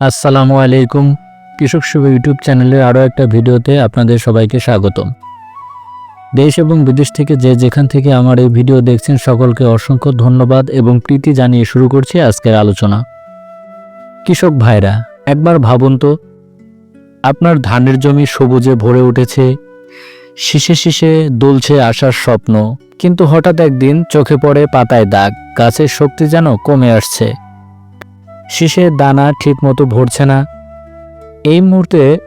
আসসালামু আলাইকুম। কৃষক শুভ ইউটিউব চ্যানেলের আরও একটা ভিডিওতে আপনাদের সবাইকে স্বাগতম। দেশ এবং বিদেশ থেকে যে যেখান থেকে আমার এই ভিডিও দেখছেন, সকলকে অসংখ্য ধন্যবাদ এবং প্রীতি জানিয়ে শুরু করছি আজকের আলোচনা। কৃষক ভাইরা, একবার ভাবুন তো, আপনার ধানের জমি সবুজে ভরে উঠেছে, শীষে শীষে দুলছে আসার স্বপ্ন, কিন্তু হঠাৎ একদিন চোখে পড়ে পাতায় দাগ, গাছের শক্তি যেন কমে আসছে। শীষের দানা ঠিকমতো ভরছে না। এই মুহূর্তে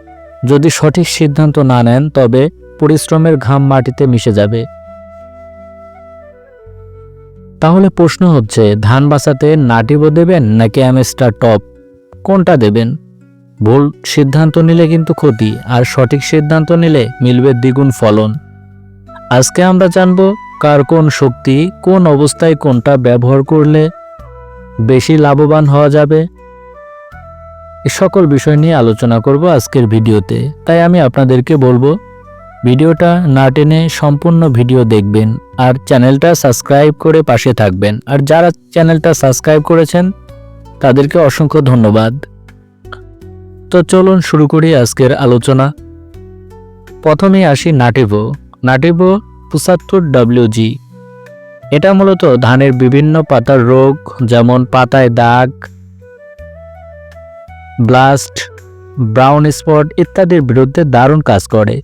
যদি সঠিক সিদ্ধান্ত না নেন, তবে পরিশ্রমের ঘাম মাটিতে মিশে যাবে। তাহলে প্রশ্ন হচ্ছে, ধান বাঁচাতে নাটিবো দেবেন নাকি অ্যামেস্টার টপ? কোনটা দেবেন? ভুল সিদ্ধান্ত নিলে কিন্তু ক্ষতি, আর সঠিক সিদ্ধান্ত নিলে মিলবে দ্বিগুণ ফলন। আজকে আমরা জানব কার কোন শক্তি কোন অবস্থায় কোনটা ব্যবহার করলে বেশি লাভবান হওয়া যাবে? এ সকল বিষয় নিয়ে আলোচনা করব আজকের ভিডিওতে। তাই আমি আপনাদেরকে বলব, ভিডিওটা না টেনে সম্পূর্ণ ভিডিও দেখবেন আর চ্যানেলটা সাবস্ক্রাইব করে পাশে থাকবেন। আর যারা চ্যানেলটা সাবস্ক্রাইব করেছেন, তাদেরকে অসংখ্য ধন্যবাদ। তো চলুন শুরু করি আজকের আলোচনা। প্রথমেই আসি নাটিভো। নাটিভো পঁচাত্তর ডাব্লিউজি এটা মূলত ধানের বিভিন্ন পাতার রোগ, যেমন পাতায় দাগ, ব্লাস্ট, ব্রাউন স্পট ইত্যাদির বিরুদ্ধে দারুণ কাজ করে।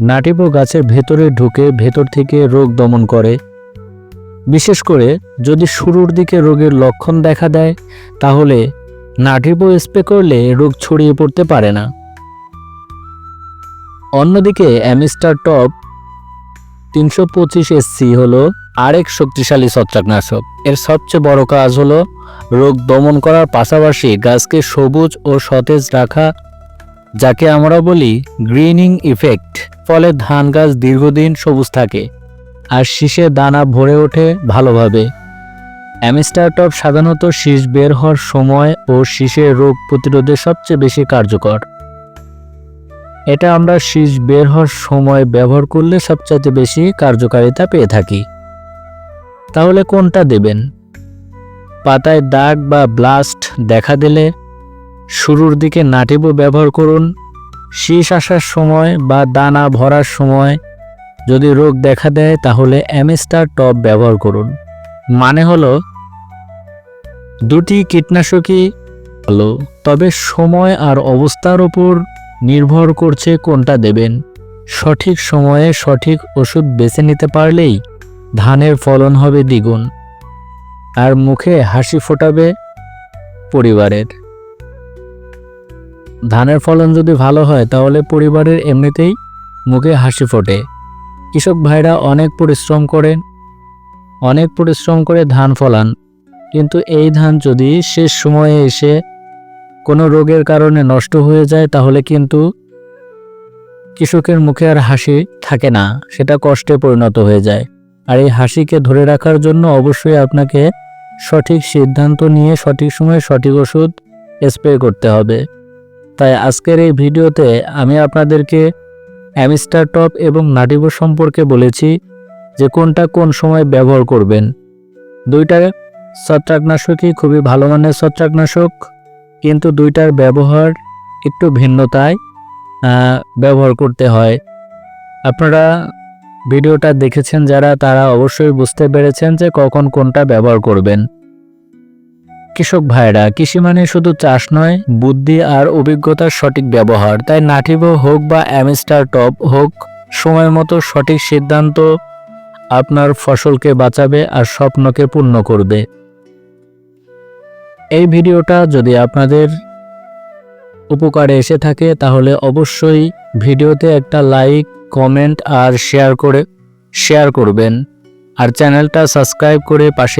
নাটিবো গাছের ভেতরে ঢুকে ভেতর থেকে রোগ দমন করে। বিশেষ করে যদি শুরুর দিকে রোগের লক্ষণ দেখা দেয়, তাহলে নাটিবো স্প্রে করলে রোগ ছড়িয়ে পড়তে পারে না। অন্যদিকে অ্যামিস্টার টপ তিনশো পঁচিশ এসসি হলো আরেক শক্তিশালী ছত্রাকনাশক। এর সবচেয়ে বড় কাজ হলো রোগ দমন করার পাশাপাশি গাছকে সবুজ ও সতেজ রাখা, যাকে আমরা বলি গ্রিনিং ইফেক্ট। ফলে ধান গাছ দীর্ঘদিন সবুজ থাকে আর শীষে দানা ভরে ওঠে ভালোভাবে। অ্যামিস্টার টপ সাধারণত শীষ বের হওয়ার সময় ও শীষের রোগ প্রতিরোধে সবচেয়ে বেশি কার্যকর। এটা আমরা শীষ বের হওয়ার সময় ব্যবহার করলে সবচাইতে বেশি কার্যকারিতা পেয়ে থাকি। তাহলে কোনটা দেবেন? পাতায় দাগ বা ব্লাস্ট দেখা দিলে শুরুর দিকে নাটিবো ব্যবহার করুন। শীষ আসার সময় বা দানা ভরার সময় যদি রোগ দেখা দেয়, তাহলে অ্যামেস্টার টপ ব্যবহার করুন। মানে হলো, দুটি কীটনাশকই ভালো, তবে সময় আর অবস্থার ওপর নির্ভর করছে কোনটা দেবেন। সঠিক সময়ে সঠিক ওষুধ বেছে নিতে পারলেই ধানের ফলন হবে দ্বিগুণ, আর মুখে হাসি ফোটাবে পরিবারের। ধানের ফলন যদি ভালো হয়, তাহলে পরিবারের এমনিতেই মুখে হাসি ফোটে। কৃষক ভাইরা অনেক পরিশ্রম করেন অনেক পরিশ্রম করে ধান ফলান, কিন্তু এই ধান যদি শেষ সময়ে এসে কোনো রোগের কারণে নষ্ট হয়ে যায়, তাহলে কিন্তু কৃষকের মুখে আর হাসি থাকে না, সেটা কষ্টে পরিণত হয়ে যায়। আর এই হাসিকে ধরে রাখার জন্য অবশ্যই আপনাকে সঠিক সিদ্ধান্ত নিয়ে, সঠিক সময়ে সঠিক ওষুধ স্প্রে করতে হবে। তাই আজকের এই ভিডিওতে আমি আপনাদেরকে অ্যামিস্টার টপ এবং নাটিবো সম্পর্কে বলেছি যে কোনটা কোন সময় ব্যবহার করবেন। দুইটা ছত্রাকনাশকই খুবই ভালো মানের ছত্রাকনাশক, কিন্তু দুইটার ব্যবহার একটু ভিন্নতায় ব্যবহার করতে হয়। আপনারা ভিডিওটা দেখেছেন যারা, তারা অবশ্যই বুঝতে পেরেছেন যে কখন কোনটা ব্যবহার করবেন। কৃষক ভাইরা, কৃষি মানে শুধু চাষ নয়, বুদ্ধি আর অভিজ্ঞতার সঠিক ব্যবহার। তাই নাটিবো হোক বা অ্যামিস্টার টপ হোক, সময় মতো সঠিক সিদ্ধান্ত আপনার ফসলকে বাঁচাবে আর স্বপ্নকে পূর্ণ করবে। এই ভিডিওটা যদি আপনাদের উপকারে এসে থাকে, তাহলে অবশ্যই ভিডিওতে একটা লাইক কমেন্ট আর শেয়ার করে শেয়ার করবেন। আর চ্যানেলটা সাবস্ক্রাইব করে পাশে